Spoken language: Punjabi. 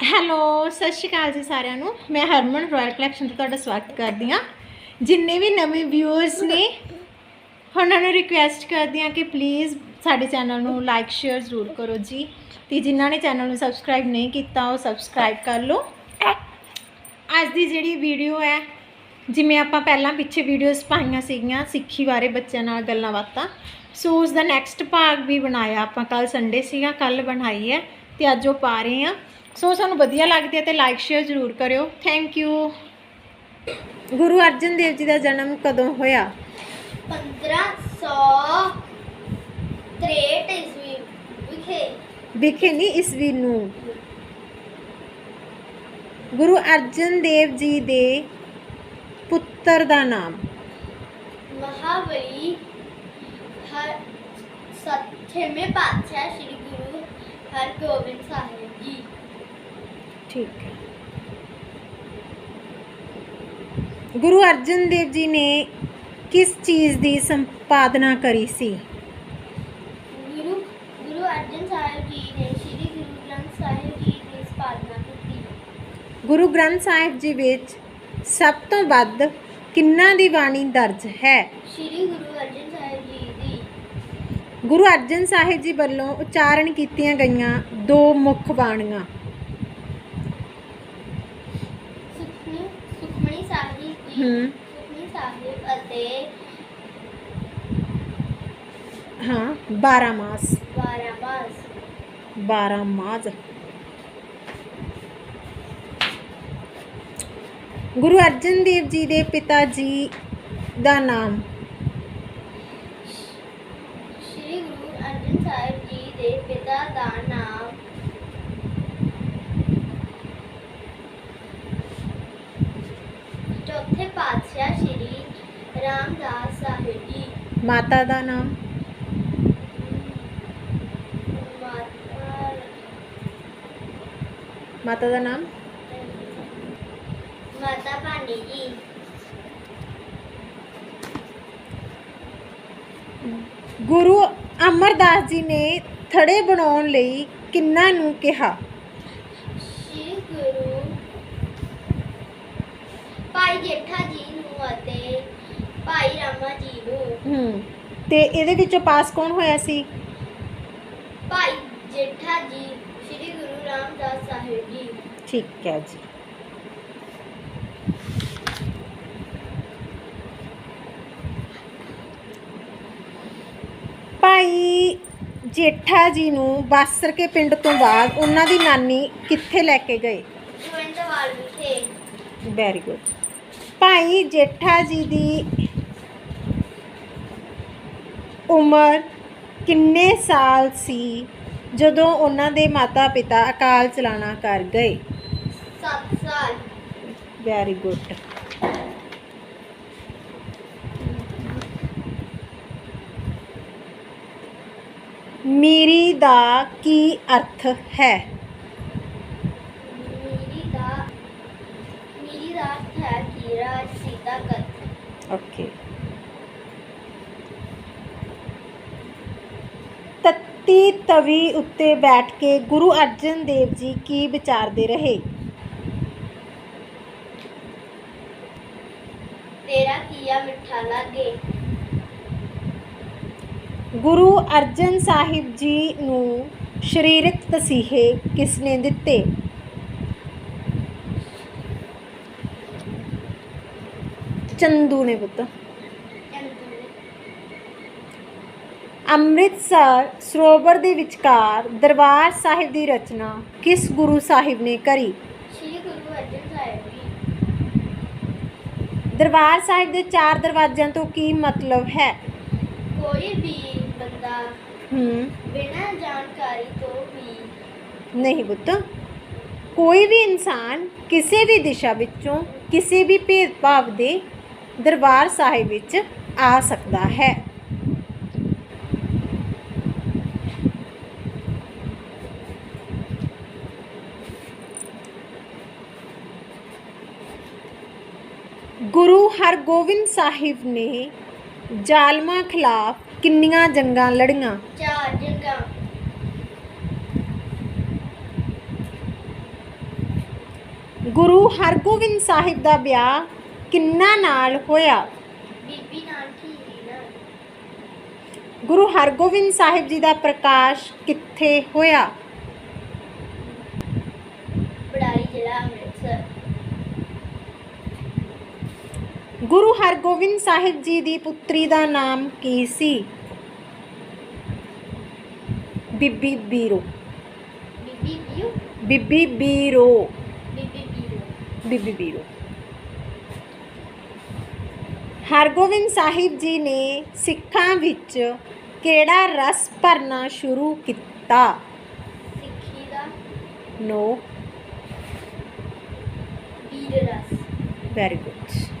ਹੈਲੋ, ਸਤਿ ਸ਼੍ਰੀ ਅਕਾਲ ਜੀ ਸਾਰਿਆਂ ਨੂੰ। ਮੈਂ ਹਰਮਨ ਰਾਇਲ ਕਲੈਕਸ਼ਨ ਤੋਂ ਤੁਹਾਡਾ ਸਵਾਗਤ ਕਰਦੀ ਹਾਂ। ਜਿੰਨੇ ਵੀ ਨਵੇਂ ਵਿਊਅਰਸ ਨੇ, ਉਹਨਾਂ ਨੂੰ ਰਿਕੁਐਸਟ ਕਰਦੀ ਹਾਂ ਕਿ ਪਲੀਜ਼ ਸਾਡੇ ਚੈਨਲ ਨੂੰ ਲਾਈਕ ਸ਼ੇਅਰ ਜ਼ਰੂਰ ਕਰੋ ਜੀ। ਤੇ ਜਿਨ੍ਹਾਂ ਨੇ ਚੈਨਲ ਨੂੰ ਸਬਸਕ੍ਰਾਈਬ ਨਹੀਂ ਕੀਤਾ, ਉਹ ਸਬਸਕ੍ਰਾਈਬ ਕਰ ਲਓ। ਅੱਜ ਦੀ ਜਿਹੜੀ ਵੀਡੀਓ ਹੈ, ਜਿਵੇਂ ਆਪਾਂ ਪਹਿਲਾਂ ਪਿੱਛੇ ਵੀਡੀਓਜ਼ ਪਾਈਆਂ ਸੀਗੀਆਂ, ਸਿੱਖੀ ਬਾਰੇ ਬੱਚਿਆਂ ਨਾਲ ਗੱਲਾਂ ਬਾਤਾਂ। ਸੋ ਉਸ ਦਾ ਨੈਕਸਟ ਭਾਗ ਵੀ ਬਣਾਇਆ ਆਪਾਂ ਕੱਲ ਸੰਡੇ ਸੀਗਾ ਕੱਲ ਬਣਾਈ ਹੈ। ਤੇ ਅੱਜ ਉਹ ਪਾ ਰਹੇ ਹਾਂ। ਸੋ ਸਾਨੂੰ ਵਧੀਆ ਲੱਗਦੀ ਹੈ ਤੇ ਲਾਈਕ ਸ਼ੇਅਰ ਜ਼ਰੂਰ ਕਰਿਓ। ਥੈਂਕ ਯੂ ਗੁਰੂ ਅਰਜਨ ਦੇਵ ਜੀ ਦਾ ਜਨਮ ਕਦੋਂ ਹੋਇਆ? 1563 ਈਸਵੀ ਵਿਖੇ। ਵਿਖੇ ਨਹੀਂ ਈਸਵੀ ਨੂੰ। ਗੁਰੂ ਅਰਜਨ ਦੇਵ ਜੀ ਦੇ ਪੁੱਤਰ ਦਾ ਨਾਮ। ਮਹਾਬਲੀ ਹਰ ਸੱਤਵੇਂ ਪਾਤਸ਼ਾਹ ਸ੍ਰੀ ਗੁਰੂ ਹਰਗੋਬਿੰਦ ਸਾਹਿਬ ਜੀ। ਠੀਕ ਹੈ। ਗੁਰੂ ਅਰਜਨ ਦੇਵ ਜੀ ਨੇ ਕਿਸ ਚੀਜ਼ ਦੀ ਸੰਪਾਦਨਾ ਕਰੀ ਸੀ? ਗੁਰੂ ਗੁਰੂ ਅਰਜਨ ਸਾਹਿਬ ਜੀ ਨੇ ਸ੍ਰੀ ਗੁਰੂ ਗ੍ਰੰਥ ਸਾਹਿਬ ਜੀ ਦੀ ਸਥਾਪਨਾ ਕੀਤੀ। ਗੁਰੂ ਗ੍ਰੰਥ ਸਾਹਿਬ ਜੀ ਵਿੱਚ ਸਭ ਤੋਂ ਵੱਧ ਕਿੰਨਾ ਦੀ ਬਾਣੀ ਦਰਜ ਹੈ? ਸ੍ਰੀ ਗੁਰੂ ਅਰਜਨ ਸਾਹਿਬ ਜੀ ਦੀ। ਗੁਰੂ ਅਰਜਨ ਸਾਹਿਬ ਜੀ ਵੱਲੋਂ ਉਚਾਰਨ ਕੀਤੀਆਂ ਗਈਆਂ ਦੋ ਮੁੱਖ ਬਾਣੀਆਂ ਸੁਖਮਨੀ ਸੁਖਮਨੀ ਸਾਹਿਬ ਜੀ ਹੂੰ। ਸੁਖਮਨੀ ਸਾਹਿਬ ਅਤੇ ਹਾਂ 12 ਮਾਸ। ਬਾਰਾਮਾਸ 12 ਮਾਸ। ਗੁਰੂ ਅਰਜਨ ਦੇਵ ਜੀ ਦੇ ਪਿਤਾ ਜੀ ਦਾ ਨਾਮ। ਸ਼੍ਰੀ ਗੁਰੂ ਅਰਜਨ ਸਾਹਿਬ ਜੀ ਦੇ ਪਿਤਾ ਦਾ ਨਾਮ ਚੌਥੇ ਪਾਤਸ਼ਾਹ ਸ਼੍ਰੀ ਰਾਮਦਾਸ ਸਾਹਿਬ ਜੀ। ਮਾਤਾ ਦਾ ਨਾਮ? ਮਾਤਾ ਮਾਤਾ ਦਾ ਨਾਮ? ਮਾਤਾ ਭਾਨੀ ਜੀ। ਗੁਰੂ ਅਮਰਦਾਸ ਜੀ ਨੇ ਥੜੇ ਬਣਾਉਣ ਲਈ ਕਿੰਨਾ ਨੂੰ ਕਿਹਾ? ਸ਼੍ਰੀ ਗੁਰੂ ਭਾਈ ਜੇਠਾ ਜੀ ਨੂੰ ਅਤੇ ਭਾਈ ਰਾਮਾ ਜੀ ਨੂੰ ਹੂੰ। ਤੇ ਇਹਦੇ ਵਿੱਚੋਂ ਪਾਸ ਕੌਣ ਹੋਇਆ ਸੀ? ਭਾਈ ਜੇਠਾ ਜੀ ਸ੍ਰੀ ਗੁਰੂ ਰਾਮਦਾਸ ਸਾਹਿਬ ਜੀ। ਠੀਕ ਹੈ ਜੀ। ਭਾਈ ਜੇਠਾ ਜੀ ਨੂੰ ਬਾਸਰ ਕੇ ਪਿੰਡ ਤੋਂ ਬਾਅਦ ਉਹਨਾਂ ਦੀ ਨਾਨੀ ਕਿੱਥੇ ਲੈ ਕੇ ਗਏ? ਗੋਇੰਦਵਾਲ ਵਿਖੇ। ਵੈਰੀ ਗੁੱਡ ਭਾਈ ਜੇਠਾ ਜੀ ਦੀ ਉਮਰ ਕਿੰਨੇ ਸਾਲ ਸੀ ਜਦੋਂ ਉਹਨਾਂ ਦੇ ਮਾਤਾ-ਪਿਤਾ ਅਕਾਲ ਚਲਾਣਾ ਕਰ ਗਏ? 7 ਸਾਲ। ਵੈਰੀ ਗੁੱਡ ਮੀਰੀ ਦਾ ਕੀ ਅਰਥ ਹੈ? ਮੇਰੀ ਦਾ ਮੇਰੀ ਦਾ ਅਰਥ ਹੈ ਕਿ ਰਾਜ ਸੀਤਾ ਕਥ ਓਕੇ ਤੱਤੀ ਤਵੀ ਉੱਤੇ ਬੈਠ ਕੇ ਗੁਰੂ ਅਰਜਨ ਦੇਵ ਜੀ ਕੀ ਵਿਚਾਰਦੇ ਰਹੇ? ਤੇਰਾ ਕੀਆ ਮਿੱਠਾ ਲਾਗੇ? ਗੁਰੂ ਅਰਜਨ ਸਾਹਿਬ ਜੀ ਨੂੰ ਸਰੀਰਕ ਤਸੀਹੇ ਕਿਸ ਨੇ ਦਿੱਤੇ? ਚੰਦੂ ਨੇ ਪੁੱਤ। ਅੰਮ੍ਰਿਤਸਰ ਸਰੋਵਰ ਦੇ ਵਿਚਕਾਰ ਦਰਬਾਰ ਸਾਹਿਬ ਦੀ ਰਚਨਾ ਕਿਸ ਗੁਰੂ ਸਾਹਿਬ ਨੇ ਕਰੀ? ਸ਼੍ਰੀ ਗੁਰੂ ਅਰਜਨ ਸਾਹਿਬ ਜੀ। ਦਰਬਾਰ ਸਾਹਿਬ ਦੇ ਚਾਰ ਦਰਵਾਜ਼ਿਆਂ ਤੋਂ ਕੀ ਮਤਲਬ ਹੈ? ਕੋਈ ਵੀ ਬੰਦਾ ਹੂੰ। ਬਿਨਾਂ ਜਾਣਕਾਰੀ ਤੋਂ ਵੀ ਨਹੀਂ ਪੁੱਤ। ਕੋਈ ਵੀ ਇਨਸਾਨ ਕਿਸੇ ਵੀ ਦਿਸ਼ਾ ਵਿੱਚੋਂ ਕਿਸੇ ਵੀ ਭੇਦਭਾਵ ਦੇ ਦਰਬਾਰ ਸਾਹਿਬ ਵਿੱਚ ਆ ਸਕਦਾ ਹੈ। ਗੁਰੂ ਹਰਗੋਬਿੰਦ ਸਾਹਿਬ ਨੇ ਜ਼ਾਲਮਾਂ ਖਿਲਾਫ ਕਿੰਨੀਆਂ ਜੰਗਾਂ ਲੜੀਆਂ? ਚਾਰ ਜਗ੍ਹਾ ਗੁਰੂ ਹਰਗੋਬਿੰਦ ਸਾਹਿਬ ਦਾ ਵਿਆਹ ਕਿੰਨਾ ਨਾਲ ਹੋਇਆ? ਬੀਬੀ ਨਾਲ ਨਾਲ ਗੁਰੂ ਹਰਗੋਬਿੰਦ ਸਾਹਿਬ ਜੀ ਦਾ ਪ੍ਰਕਾਸ਼ ਕਿੱਥੇ ਹੋਇਆ? ਗੁਰੂ ਹਰਗੋਬਿੰਦ ਸਾਹਿਬ ਜੀ ਦੀ ਪੁੱਤਰੀ ਦਾ ਨਾਮ ਕੀ ਸੀ? ਬੀਬੀ ਬੀਰੋ। ਬੀਬੀ ਬੀਰੋ? ਬੀਬੀ ਬੀਰੋ। ਹਰਗੋਬਿੰਦ ਸਾਹਿਬ ਜੀ ਨੇ ਸਿੱਖਾਂ ਵਿੱਚ ਕਿਹੜਾ ਰਸ ਭਰਨਾ ਸ਼ੁਰੂ ਕੀਤਾ? ਸਿੱਖੀ ਦਾ ਨੋ। ਵੀਰ ਰਸ। Very good